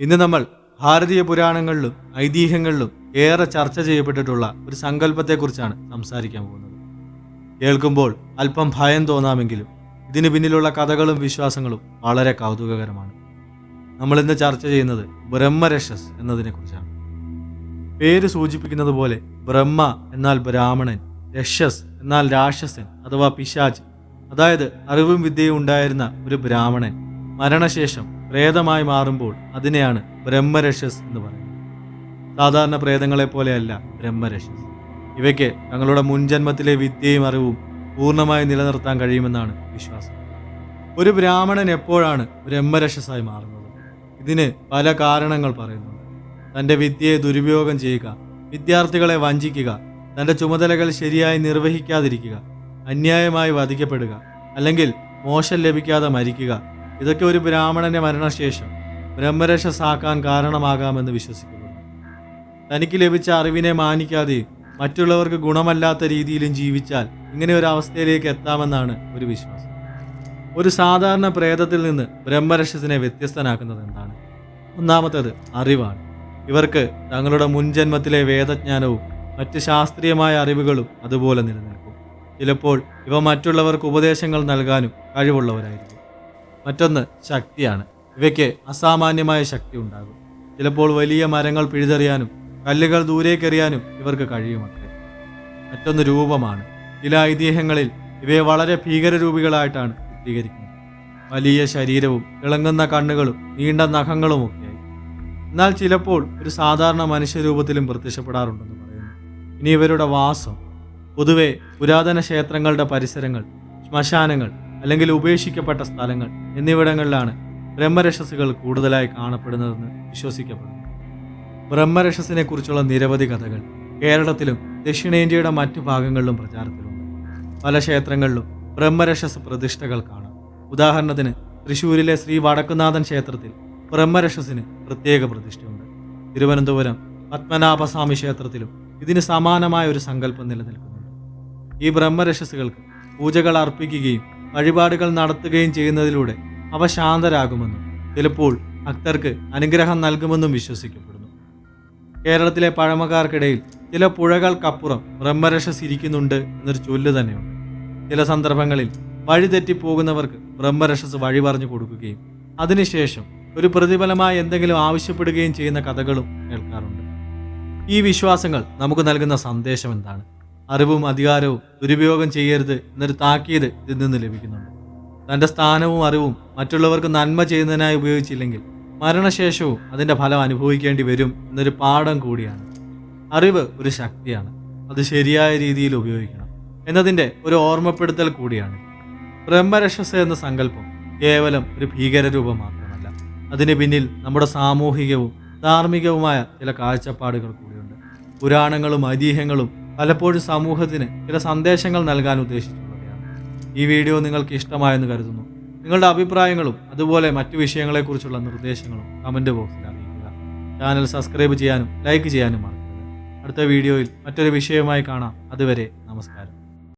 ഇന്ന് നമ്മൾ ഭാരതീയ പുരാണങ്ങളിലും ഐതിഹ്യങ്ങളിലും ഏറെ ചർച്ച ചെയ്യപ്പെട്ടിട്ടുള്ള ഒരു സങ്കല്പത്തെക്കുറിച്ചാണ് സംസാരിക്കാൻ പോകുന്നത്. കേൾക്കുമ്പോൾ അല്പം ഭയം തോന്നാമെങ്കിലും ഇതിന് പിന്നിലുള്ള കഥകളും വിശ്വാസങ്ങളും വളരെ കൗതുകകരമാണ്. നമ്മൾ ഇന്ന് ചർച്ച ചെയ്യുന്നത് ബ്രഹ്മരക്ഷസ് എന്നതിനെക്കുറിച്ചാണ്. പേര് സൂചിപ്പിക്കുന്നത് പോലെ ബ്രഹ്മ എന്നാൽ ബ്രാഹ്മണൻ രക്ഷസ് എന്നാൽ രാക്ഷസൻ അഥവാ പിശാജ് അതായത് അറിവും വിദ്യയും ഉണ്ടായിരുന്ന ഒരു ബ്രാഹ്മണൻ. മരണശേഷം പ്രേതമായി മാറുമ്പോൾ അതിനെയാണ് ബ്രഹ്മരക്ഷസ് എന്ന് പറയുന്നത്. സാധാരണ പ്രേതങ്ങളെ പോലെയല്ല ബ്രഹ്മരക്ഷസ്. ഇവയ്ക്ക് തങ്ങളുടെ മുൻജന്മത്തിലെ വിദ്യയും അറിവും പൂർണമായി നിലനിർത്താൻ കഴിയുമെന്നാണ് വിശ്വാസം. ഒരു ബ്രാഹ്മണൻ എപ്പോഴാണ് ബ്രഹ്മരക്ഷസായി മാറുന്നത്? ഇതിന് പല കാരണങ്ങൾ പറയുന്നുണ്ട്. തന്റെ വിദ്യയെ ദുരുപയോഗം ചെയ്യുക വിദ്യാർത്ഥികളെ വഞ്ചിക്കുക തന്റെ ചുമതലകൾ ശരിയായി നിർവഹിക്കാതിരിക്കുക അന്യായമായി വധിക്കപ്പെടുക അല്ലെങ്കിൽ മോശം ലഭിക്കാതെ മരിക്കുക ഇതൊക്കെ ഒരു ബ്രാഹ്മണന്റെ മരണശേഷം ബ്രഹ്മരക്ഷസാക്കാൻ കാരണമാകാമെന്ന് വിശ്വസിക്കുന്നു. തനിക്ക് ലഭിച്ച അറിവിനെ മാനിക്കാതെ മറ്റുള്ളവർക്ക് ഗുണമല്ലാത്ത രീതിയിലും ജീവിച്ചാൽ ഇങ്ങനെ ഒരു അവസ്ഥയിലേക്ക് എത്താമെന്നാണ് ഒരു വിശ്വാസം. ഒരു സാധാരണ പ്രേതത്തിൽ നിന്ന് ബ്രഹ്മരക്ഷസിനെ വ്യത്യസ്തനാക്കുന്നത് എന്താണ്? ഒന്നാമത്തേത് അറിവാണ്. ഇവർക്ക് തങ്ങളുടെ മുൻജന്മത്തിലെ വേദജ്ഞാനവും മറ്റ് ശാസ്ത്രീയമായ അറിവുകളും അതുപോലെ നിലനിൽക്കും. ചിലപ്പോൾ ഇവ മറ്റുള്ളവർക്ക് ഉപദേശങ്ങൾ നൽകാനും കഴിവുള്ളവരായിരിക്കും. മറ്റൊന്ന് ശക്തിയാണ്. ഇവയ്ക്ക് അസാമാന്യമായ ശക്തി ഉണ്ടാകും. ചിലപ്പോൾ വലിയ മരങ്ങൾ പിഴുതെറിയാനും കല്ലുകൾ ദൂരേക്കെറിയാനും ഇവർക്ക് കഴിയുമത്രേ. മറ്റൊന്ന് രൂപമാണ്. ചില ഐതിഹ്യങ്ങളിൽ ഇവയെ വളരെ ഭീകരരൂപികളായിട്ടാണ് ചിത്രീകരിക്കുന്നത്. വലിയ ശരീരവും തിളങ്ങുന്ന കണ്ണുകളും നീണ്ട നഖങ്ങളും ഒക്കെയായി. എന്നാൽ ചിലപ്പോൾ ഒരു സാധാരണ മനുഷ്യരൂപത്തിലും പ്രത്യക്ഷപ്പെടാറുണ്ടെന്ന് പറയുന്നു. ഇനി ഇവരുടെ വാസം. പൊതുവെ പുരാതന ക്ഷേത്രങ്ങളുടെ പരിസരങ്ങൾ ശ്മശാനങ്ങൾ അല്ലെങ്കിൽ ഉപേക്ഷിക്കപ്പെട്ട സ്ഥലങ്ങൾ എന്നിവിടങ്ങളിലാണ് ബ്രഹ്മരക്ഷസുകൾ കൂടുതലായി കാണപ്പെടുന്നതെന്ന് വിശ്വസിക്കപ്പെടുന്നു. ബ്രഹ്മരക്ഷസിനെ കുറിച്ചുള്ള നിരവധി കഥകൾ കേരളത്തിലും ദക്ഷിണേന്ത്യയുടെ മറ്റു ഭാഗങ്ങളിലും പ്രചാരത്തിലുണ്ട്. പല ക്ഷേത്രങ്ങളിലും ബ്രഹ്മരക്ഷസ് പ്രതിഷ്ഠകൾ കാണാം. ഉദാഹരണത്തിന് തൃശ്ശൂരിലെ ശ്രീ വടക്കുനാഥൻ ക്ഷേത്രത്തിൽ ബ്രഹ്മരക്ഷസിന് പ്രത്യേക പ്രതിഷ്ഠയുണ്ട്. തിരുവനന്തപുരം പത്മനാഭസ്വാമി ക്ഷേത്രത്തിലും ഇതിന് സമാനമായ ഒരു സങ്കല്പം നിലനിൽക്കുന്നുണ്ട്. ഈ ബ്രഹ്മരക്ഷസുകൾക്ക് പൂജകൾ അർപ്പിക്കുകയും വഴിപാടുകൾ നടത്തുകയും ചെയ്യുന്നതിലൂടെ അവ ശാന്തരാകുമെന്നും ചിലപ്പോൾ ഭക്തർക്ക് അനുഗ്രഹം നൽകുമെന്നും വിശ്വസിക്കപ്പെടുന്നു. കേരളത്തിലെ പഴമക്കാർക്കിടയിൽ ചില പുഴകൾക്കപ്പുറം ബ്രഹ്മരക്ഷസ് ഇരിക്കുന്നുണ്ട് എന്നൊരു ചൊല്ല് തന്നെയുണ്ട്. ചില സന്ദർഭങ്ങളിൽ വഴിതെറ്റി പോകുന്നവർക്ക് ബ്രഹ്മരക്ഷസ് വഴി പറഞ്ഞു കൊടുക്കുകയും അതിനുശേഷം ഒരു പ്രതിഫലമായി എന്തെങ്കിലും ആവശ്യപ്പെടുകയും ചെയ്യുന്ന കഥകളും കേൾക്കാറുണ്ട്. ഈ വിശ്വാസങ്ങൾ നമുക്ക് നൽകുന്ന സന്ദേശം എന്താണ്? അറിവും അധികാരവും ദുരുപയോഗം ചെയ്യരുത് എന്നൊരു താക്കീത് ഇതിൽ നിന്ന് ലഭിക്കുന്നുണ്ട്. തന്റെ സ്ഥാനവും അറിവും മറ്റുള്ളവർക്ക് നന്മ ചെയ്യുന്നതിനായി ഉപയോഗിച്ചില്ലെങ്കിൽ മരണശേഷവും അതിന്റെ ഫലം അനുഭവിക്കേണ്ടി വരും എന്നൊരു പാഠം കൂടിയാണ്. അറിവ് ഒരു ശക്തിയാണ്. അത് ശരിയായ രീതിയിൽ ഉപയോഗിക്കണം. എന്നതിന്റെ ഒരു ഓർമ്മപ്പെടുത്തൽ കൂടിയാണ്. ബ്രഹ്മരക്ഷസ് എന്ന സങ്കല്പം കേവലം ഒരു ഭീകരരൂപം മാത്രമല്ല അതിന് പിന്നിൽ നമ്മുടെ സാമൂഹികവും ധാർമ്മികവുമായ ചില കാഴ്ചപ്പാടുകൾ കൂടിയുണ്ട്. പുരാണങ്ങളും ഐതിഹ്യങ്ങളും പലപ്പോഴും സമൂഹത്തിന് ചില സന്ദേശങ്ങൾ നൽകാൻ ഉദ്ദേശിച്ചുള്ളവയാണ് ഈ വീഡിയോ നിങ്ങൾക്ക് ഇഷ്ടമായെന്ന് കരുതുന്നു. നിങ്ങളുടെ അഭിപ്രായങ്ങളും അതുപോലെ മറ്റു വിഷയങ്ങളെക്കുറിച്ചുള്ള നിർദ്ദേശങ്ങളും കമന്റ് ബോക്സിൽ അറിയിക്കുക. ചാനൽ സബ്സ്ക്രൈബ് ചെയ്യാനും ലൈക്ക് ചെയ്യാനും മറക്കരുത് അടുത്ത വീഡിയോയിൽ മറ്റൊരു വിഷയവുമായി കാണാം. അതുവരെ നമസ്കാരം.